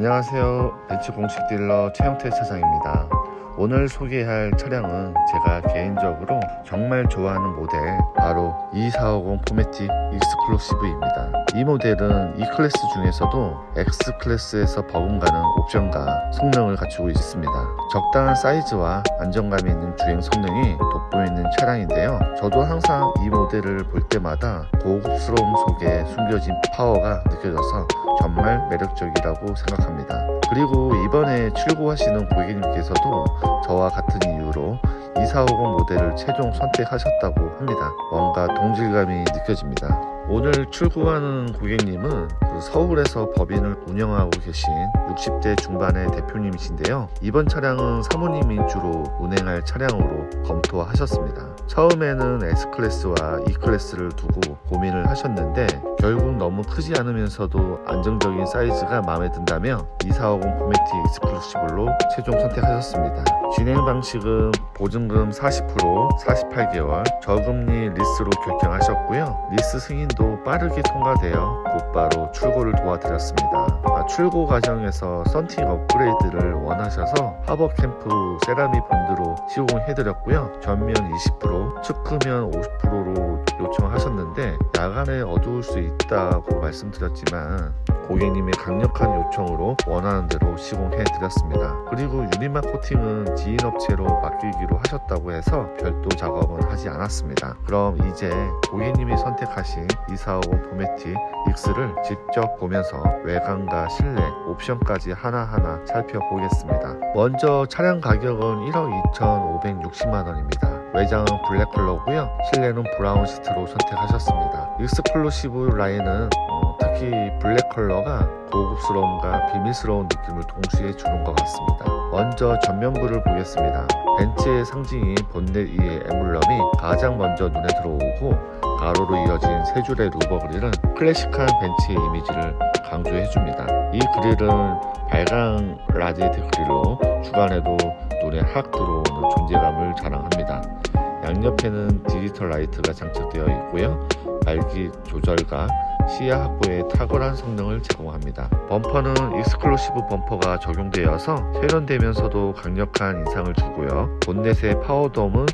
안녕하세요. 벤츠 공식 딜러 최영태 차장입니다. 오늘 소개할 차량은 제가 개인적으로 정말 좋아하는 모델 바로 2450 포매틱 익스클루시브입니다. 이 모델은 E 클래스 중에서도 X 클래스에서 버금가는 옵션과 성능을 갖추고 있습니다. 적당한 사이즈와 안정감이 있는 주행 성능이 돋보이는 차량인데요. 저도 항상 이 모델을 볼 때마다 고급스러움 속에 숨겨진 파워가 느껴져서 정말 매력적이라고 생각합니다. 그리고 이번에 출고하시는 고객님께서도 저와 같은 이유로 2450 모델을 최종 선택하셨다고 합니다. 뭔가 동질감이 느껴집니다. 오늘 출고하는 고객님은 그 서울에서 법인을 운영하고 계신 60대 중반의 대표님이신데요. 이번 차량은 사모님 위주로 운행할 차량으로 검토하셨습니다. 처음에는 S클래스와 E클래스를 두고 고민을 하셨는데 결국 너무 크지 않으면서도 안정적인 사이즈가 마음에 든다며 2450 포매틱 익스클루시블로 최종 선택하셨습니다. 진행 방식은 보증금 40% 48개월 저금리 리스로 결정하셨고요. 리스 승인도 빠르게 통과되어 곧바로 출 고를 도와드렸습니다. 아, 출고 과정에서 썬팅 업그레이드를 원하셔서 하버 캠프 세라믹 본드로 시공해드렸고요. 전면 20% 측크면 50%로 요청하셨는데 야간에 어두울 수 있다고 말씀드렸지만 고객님의 강력한 요청으로 원하는 대로 시공해 드렸습니다. 그리고 유리막 코팅은 지인 업체로 맡기기로 하셨다고 해서 별도 작업은 하지 않았습니다. 그럼 이제 고객님이 선택하신 2450 포매틱 X를 직접 보면서 외관과 실내, 옵션까지 하나하나 살펴보겠습니다. 먼저 차량 가격은 1억 2,560만 원입니다. 외장은 블랙 컬러고요. 실내는 브라운 시트로 선택하셨습니다. 익스클루시브 라인은 어, 특히 블랙 컬러가 고급스러움과 비밀스러운 느낌을 동시에 주는 것 같습니다. 먼저 전면부를 보겠습니다. 벤츠의 상징인 본넷 위의 엠블럼이 가장 먼저 눈에 들어오고 가로로 이어진 세 줄의 루버 그릴은 클래식한 벤츠의 이미지를 강조해줍니다. 이 그릴은 발광 라제트 그릴로 주간에도 눈에 확 들어오는 존재감을 자랑합니다. 양옆에는 디지털 라이트가 장착되어 있고요. 밝기 조절과 시야 확보에 탁월한 성능을 제공합니다. 범퍼는 익스클루시브 범퍼가 적용되어서 세련되면서도 강력한 인상을 주고요. 본넷의 파워돔은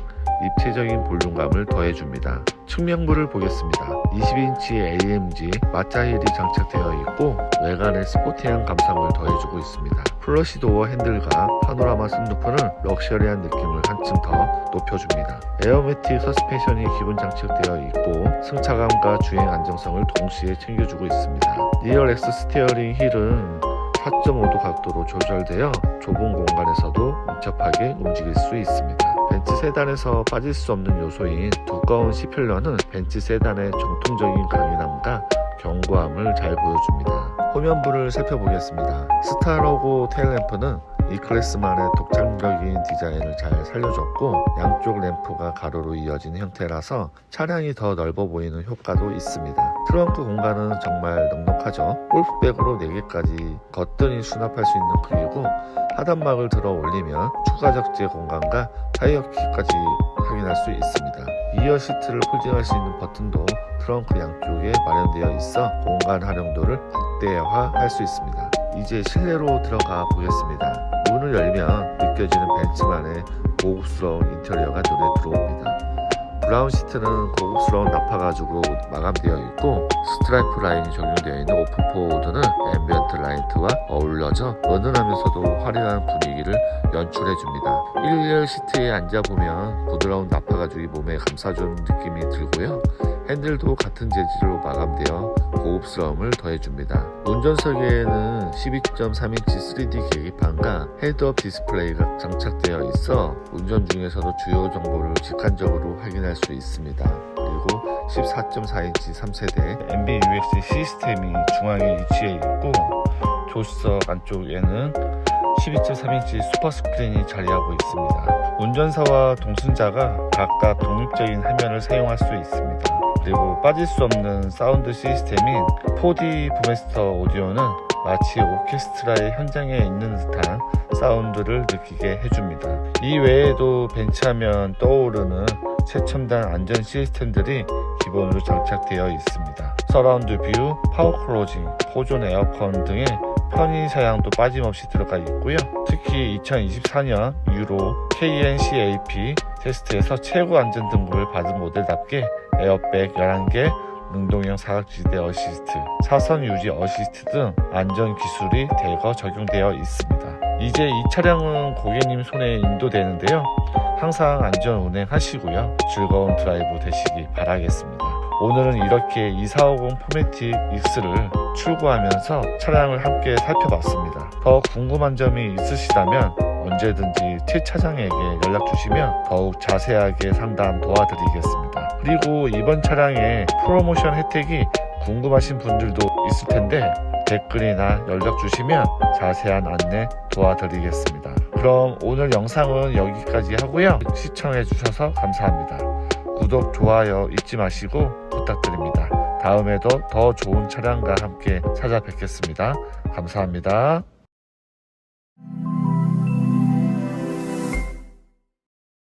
입체적인 볼륨감을 더해줍니다. 측면부를 보겠습니다. 20인치 AMG 마자힐이 장착되어 있고 외관에 스포티한 감성을 더해주고 있습니다. 플러시 도어 핸들과 파노라마 sun루프는 럭셔리한 느낌을 한층 더 높여줍니다. 에어매틱 서스펜션이 기본 장착되어 있고 승차감과 주행 안정성을 동시에 챙겨주고 있습니다. 리얼 엑스 스티어링 힐은 4.5도 각도로 조절되어 좁은 공간에서도 밀접하게 움직일 수 있습니다. 벤츠 세단에서 빠질 수 없는 요소인 두꺼운 C필러는 벤츠 세단의 정통적인 강인함과 견고함을 잘 보여줍니다. 후면부를 살펴보겠습니다. 스타 로고 테일램프는 이 클래스만의 독창적인 디자인을 잘 살려줬고 양쪽 램프가 가로로 이어진 형태라서 차량이 더 넓어 보이는 효과도 있습니다. 트렁크 공간은 정말 넉넉하죠. 골프백으로 4개까지 거뜬히 수납할 수 있는 크기고 하단막을 들어 올리면 추가 적재 공간과 타이어 키까지 확인할 수 있습니다. 이어 시트를 폴딩할 수 있는 버튼도 트렁크 양쪽에 마련되어 있어 공간 활용도를 극대화할 수 있습니다. 이제 실내로 들어가 보겠습니다. 문을 열면 느껴지는 벤츠만의 고급스러운 인테리어가 눈에 들어옵니다. 브라운 시트는 고급스러운 나파 가죽으로 마감되어 있고 스트라이프 라인이 적용되어 있는 오픈포드는 앰비언트 라이트와 어울려져 은은하면서도 화려한 분위기를 연출해 줍니다. 1열 시트에 앉아보면 부드러운 나파 가죽이 몸에 감싸주는 느낌이 들고요. 핸들도 같은 재질로 마감되어 고급스러움을 더해줍니다. 운전석에는 12.3인치 3D 계기판과 헤드업 디스플레이가 장착되어 있어 운전 중에서도 주요 정보를 직관적으로 확인할 수 있습니다. 그리고 14.4인치 3세대 MBUX 시스템이 중앙에 위치해 있고 조수석 안쪽에는 12.3인치 슈퍼 스크린이 자리하고 있습니다. 운전사와 동승자가 각각 독립적인 화면을 사용할 수 있습니다. 그리고 빠질 수 없는 사운드 시스템인 4D 부메스터 오디오는 마치 오케스트라의 현장에 있는 듯한 사운드를 느끼게 해줍니다. 이 외에도 벤츠하면 떠오르는 최첨단 안전 시스템들이 기본으로 장착되어 있습니다. 서라운드 뷰, 파워 클로징, 포존 에어컨 등의 편의 사양 도 빠짐없이 들어가 있고요. 특히 2024년 유로 KNCAP 테스트에서 최고 안전 등급을 받은 모델답게 에어백 11개, 능동형 사각지대 어시스트, 사선 유지 어시스트 등 안전 기술이 대거 적용되어 있습니다. 이제 이 차량은 고객님 손에 인도되는데요. 항상 안전 운행하시고요. 즐거운 드라이브 되시기 바라겠습니다. 오늘은 이렇게 2450 포매틱 X를 출고하면서 차량을 함께 살펴봤습니다. 더 궁금한 점이 있으시다면 언제든지 최 차장에게 연락 주시면 더욱 자세하게 상담 도와드리겠습니다. 그리고 이번 차량의 프로모션 혜택이 궁금하신 분들도 있을 텐데 댓글이나 연락 주시면 자세한 안내 도와드리겠습니다. 그럼 오늘 영상은 여기까지 하고요. 시청해 주셔서 감사합니다. 구독, 좋아요 잊지 마시고 부탁드립니다. 다음에도 더 좋은 차량과 함께 찾아뵙겠습니다. 감사합니다.